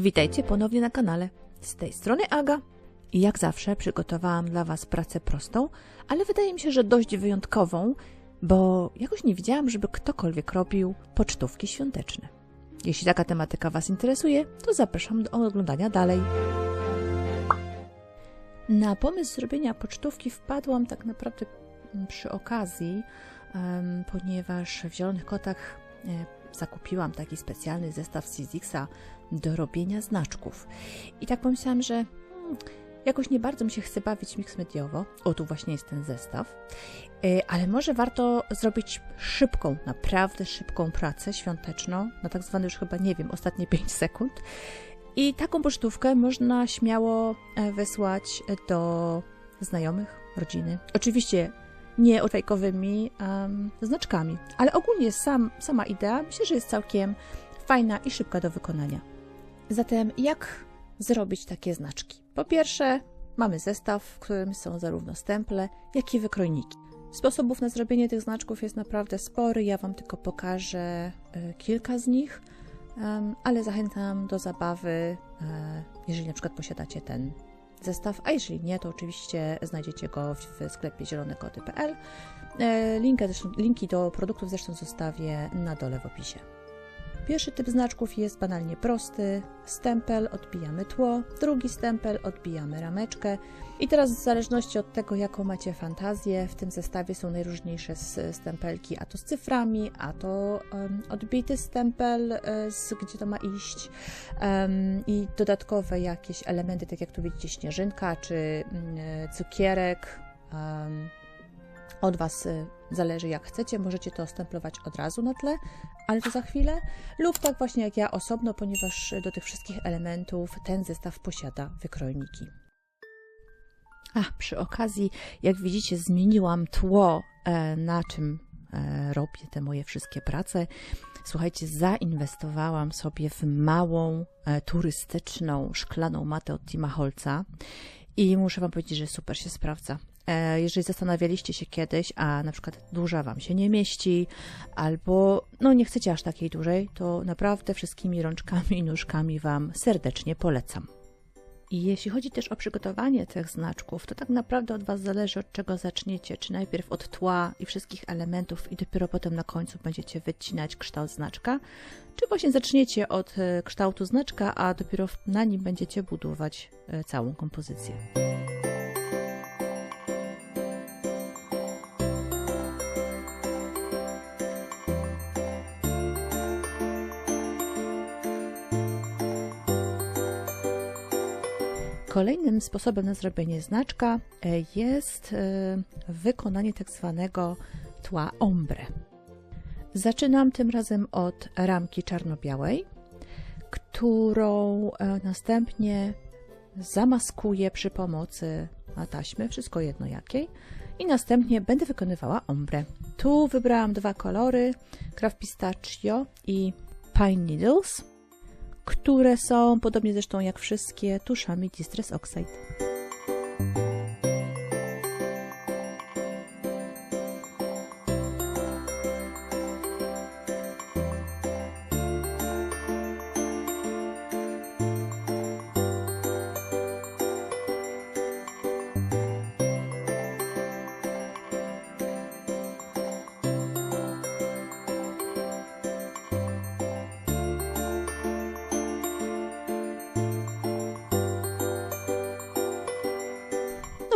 Witajcie ponownie na kanale. Z tej strony Aga. Jak zawsze przygotowałam dla Was pracę prostą, ale wydaje mi się, że dość wyjątkową, bo jakoś nie widziałam, żeby ktokolwiek robił pocztówki świąteczne. Jeśli taka tematyka Was interesuje, to zapraszam do oglądania dalej. Na pomysł zrobienia pocztówki wpadłam tak naprawdę przy okazji, ponieważ w Zielonych Kotach e, zakupiłam taki specjalny zestaw Sizixa do robienia znaczków. I tak pomyślałam, że hmm, jakoś nie bardzo mi się chce bawić mix mediowo. O, tu właśnie jest ten zestaw. E, Ale może warto zrobić szybką, naprawdę szybką pracę świąteczną, na tak zwane już chyba, nie wiem, ostatnie 5 sekund. I taką pocztówkę można śmiało e, wysłać do znajomych, rodziny. Oczywiście nie fejkowymi um, znaczkami, ale ogólnie sam, sama idea myślę, że jest całkiem fajna i szybka do wykonania. Zatem jak zrobić takie znaczki? Po pierwsze, mamy zestaw, w którym są zarówno stemple, jak i wykrojniki. Sposobów na zrobienie tych znaczków jest naprawdę spory, ja Wam tylko pokażę e, kilka z nich, ale zachęcam do zabawy, e, jeżeli na przykład posiadacie ten zestaw, a jeżeli nie, to oczywiście znajdziecie go w, sklepie zielonekoty.pl. E, linki do produktów zresztą zostawię na dole w opisie. Pierwszy typ znaczków jest banalnie prosty. Stempel, odbijamy tło, drugi stempel, odbijamy rameczkę. I teraz w zależności od tego, jaką macie fantazję, w tym zestawie są najróżniejsze stempelki, a to z cyframi, a to em, odbity stempel, e, z, gdzie to ma iść em, i dodatkowe jakieś elementy, tak jak tu widzicie śnieżynka, czy e, cukierek. em, od Was y, zależy jak chcecie, możecie to stemplować od razu na tle, ale to za chwilę, lub tak właśnie jak ja osobno, ponieważ do tych wszystkich elementów ten zestaw posiada wykrojniki. A, przy okazji, jak widzicie, zmieniłam tło, e, na czym e, robię te moje wszystkie prace. Słuchajcie, zainwestowałam sobie w małą, e, turystyczną, szklaną matę od Tima Holca i muszę Wam powiedzieć, że super się sprawdza. E, Jeżeli zastanawialiście się kiedyś, a na przykład duża Wam się nie mieści, albo no nie chcecie aż takiej dużej, to naprawdę wszystkimi rączkami i nóżkami Wam serdecznie polecam. I jeśli chodzi też o przygotowanie tych znaczków, to tak naprawdę od Was zależy, od czego zaczniecie. Czy najpierw od tła i wszystkich elementów, i dopiero potem na końcu będziecie wycinać kształt znaczka, czy właśnie zaczniecie od e, kształtu znaczka, a dopiero na nim będziecie budować e, całą kompozycję. Kolejnym sposobem na zrobienie znaczka e, jest e, wykonanie tak zwanego tła ombre. Zaczynam tym razem od ramki czarno-białej, którą e, następnie zamaskuję przy pomocy taśmy, wszystko jedno jakiej, i następnie będę wykonywała ombre. Tu wybrałam dwa kolory, Craft Pistachio i Pine Needles które są, podobnie zresztą jak wszystkie, tuszami Distress Oxide.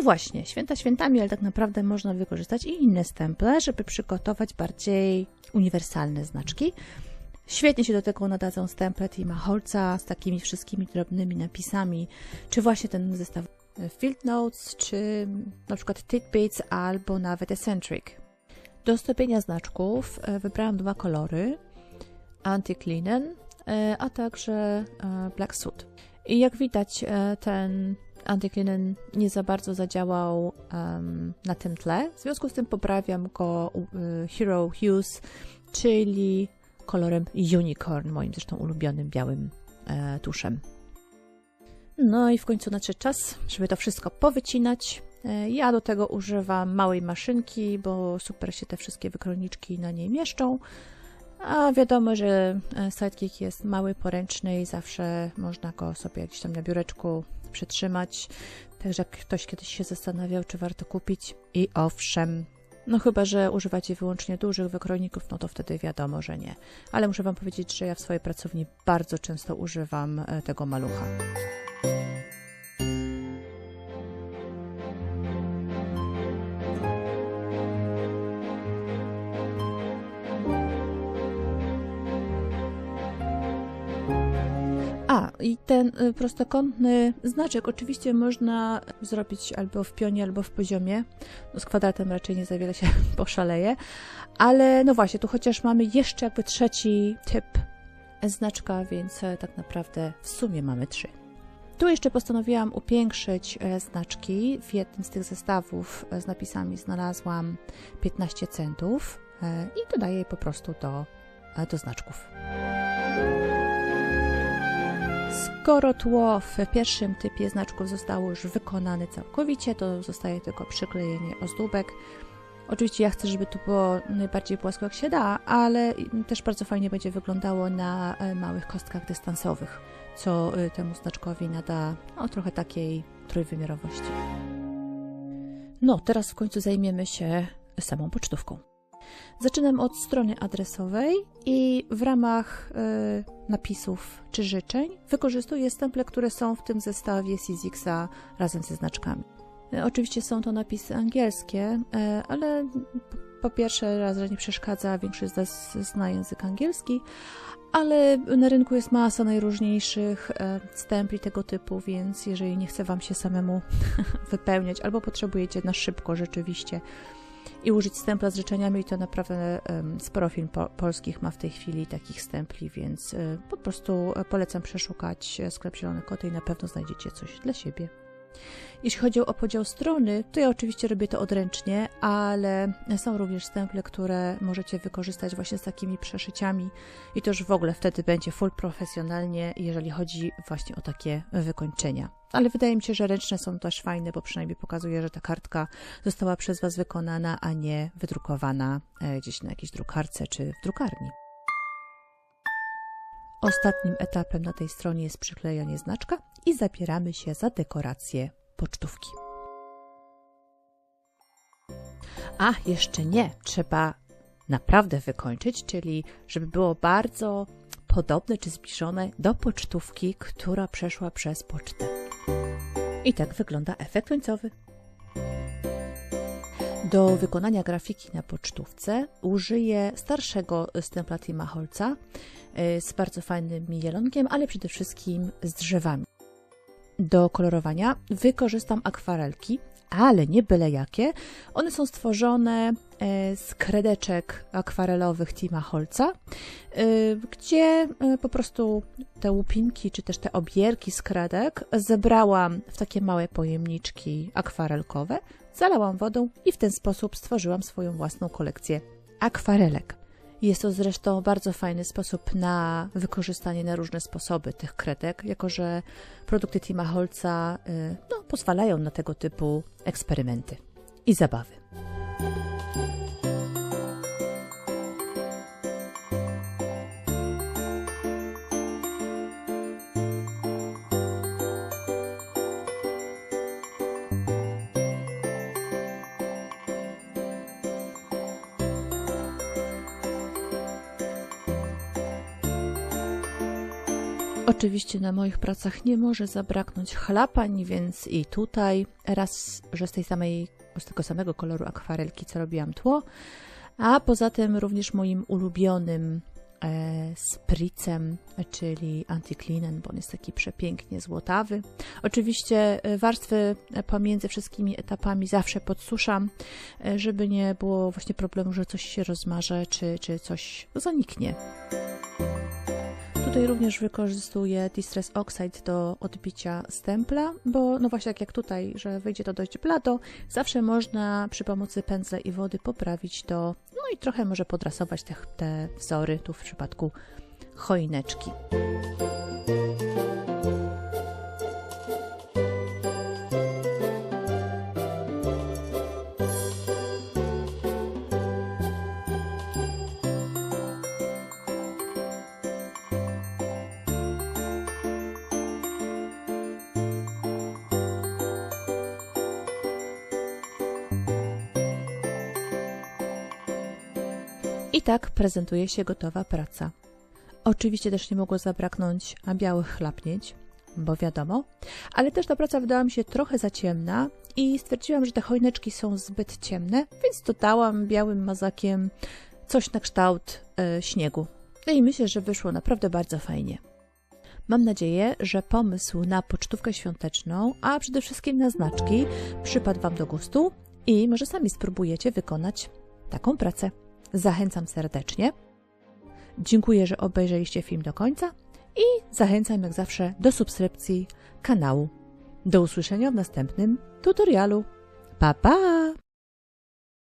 Właśnie, święta świętami, ale tak naprawdę można wykorzystać i inne stemple, żeby przygotować bardziej uniwersalne znaczki. Świetnie się do tego nadadzą stemple Tima Holca z takimi wszystkimi drobnymi napisami, czy właśnie ten zestaw Field Notes, czy na przykład Tidbits, albo nawet Eccentric. Do stopienia znaczków e, wybrałam dwa kolory, Antique Linen, e, a także e, Black Suit. I jak widać, e, ten Antiklinen nie za bardzo zadziałał em, na tym tle. W związku z tym poprawiam go y, Hero Hues, czyli kolorem Unicorn, moim zresztą ulubionym białym e, tuszem. No i w końcu nadszedł czas, żeby to wszystko powycinać. E, Ja do tego używam małej maszynki, bo super się te wszystkie wykrojniczki na niej mieszczą. A wiadomo, że e, sidekick jest mały, poręczny i zawsze można go sobie gdzieś tam na biureczku przytrzymać. Także jak ktoś kiedyś się zastanawiał, czy warto kupić i owszem, no chyba, że używacie wyłącznie dużych wykrojników, no to wtedy wiadomo, że nie. Ale muszę Wam powiedzieć, że ja w swojej pracowni bardzo często używam e, tego malucha. I ten y, prostokątny znaczek oczywiście można zrobić albo w pionie, albo w poziomie. No, z kwadratem raczej nie za wiele się poszaleje. Ale no właśnie, tu chociaż mamy jeszcze jakby trzeci typ znaczka, więc e, tak naprawdę w sumie mamy trzy. Tu jeszcze postanowiłam upiększyć e, znaczki. W jednym z tych zestawów e, z napisami znalazłam 15 centów i dodaję je po prostu do, do znaczków. Skoro tło w pierwszym typie znaczków zostało już wykonane całkowicie, to zostaje tylko przyklejenie ozdóbek. Oczywiście ja chcę, żeby to było najbardziej płasko jak się da, ale też bardzo fajnie będzie wyglądało na e, małych kostkach dystansowych, co e, temu znaczkowi nada no, trochę takiej trójwymiarowości. No, teraz w końcu zajmiemy się samą pocztówką. Zaczynam od strony adresowej i w ramach y, napisów czy życzeń wykorzystuję stemple, które są w tym zestawie Sizixa razem ze znaczkami. Y, oczywiście są to napisy angielskie, y, ale po pierwsze raz, że nie przeszkadza, większość z nas zna język angielski, ale na rynku jest masa najróżniejszych stempli tego typu, więc jeżeli nie chce Wam się samemu wypełniać albo potrzebujecie na szybko rzeczywiście i użyć stempla z życzeniami, to naprawdę sporo firm po polskich ma w tej chwili takich stempli, więc e, po prostu polecam przeszukać sklep Zielone Koty i na pewno znajdziecie coś dla siebie. Jeśli chodzi o podział strony, to ja oczywiście robię to odręcznie, ale są również stemple, które możecie wykorzystać właśnie z takimi przeszyciami i to już w ogóle wtedy będzie full profesjonalnie, jeżeli chodzi właśnie o takie wykończenia. Ale wydaje mi się, że ręczne są też fajne, bo przynajmniej pokazuje, że ta kartka została przez Was wykonana, a nie wydrukowana e, gdzieś na jakiejś drukarce czy w drukarni. Ostatnim etapem na tej stronie jest przyklejanie znaczka i zabieramy się za dekorację pocztówki. A, jeszcze nie. Trzeba naprawdę wykończyć, czyli żeby było bardzo podobne czy zbliżone do pocztówki, która przeszła przez pocztę. I tak wygląda efekt końcowy. Do wykonania grafiki na pocztówce użyję starszego stempla Tima Holca y, z bardzo fajnym jelonkiem, ale przede wszystkim z drzewami. Do kolorowania wykorzystam akwarelki, ale nie byle jakie. One są stworzone e, z kredeczek akwarelowych Tima Holca, e, gdzie po prostu te łupinki, czy też te obierki z kredek zebrałam w takie małe pojemniczki akwarelkowe, zalałam wodą i w ten sposób stworzyłam swoją własną kolekcję akwarelek. Jest to zresztą bardzo fajny sposób na wykorzystanie na różne sposoby tych kredek, jako że produkty Tima Holca y, no, pozwalają na tego typu eksperymenty i zabawy. Oczywiście na moich pracach nie może zabraknąć chlapań, więc i tutaj raz, że z tej samej, z tego samego koloru akwarelki, co robiłam tło, a poza tym również moim ulubionym e, spricem, czyli antyklinen, bo on jest taki przepięknie złotawy. Oczywiście e, warstwy pomiędzy wszystkimi etapami zawsze podsuszam, e, żeby nie było właśnie problemu, że coś się rozmarze, czy, czy coś zaniknie. Tutaj również wykorzystuję Distress Oxide do odbicia stempla, bo no właśnie tak jak tutaj, że wyjdzie to dość blado, zawsze można przy pomocy pędzla i wody poprawić to, no i trochę może podrasować te, te wzory, tu w przypadku choineczki. I tak prezentuje się gotowa praca. Oczywiście też nie mogło zabraknąć białych chlapnięć, bo wiadomo, ale też ta praca wydała mi się trochę za ciemna i stwierdziłam, że te choineczki są zbyt ciemne, więc dodałam białym mazakiem coś na kształt e, śniegu. No i myślę, że wyszło naprawdę bardzo fajnie. Mam nadzieję, że pomysł na pocztówkę świąteczną, a przede wszystkim na znaczki, przypadł Wam do gustu i może sami spróbujecie wykonać taką pracę. Zachęcam serdecznie. Dziękuję, że obejrzeliście film do końca i zachęcam jak zawsze do subskrypcji kanału. Do usłyszenia w następnym tutorialu. Pa pa!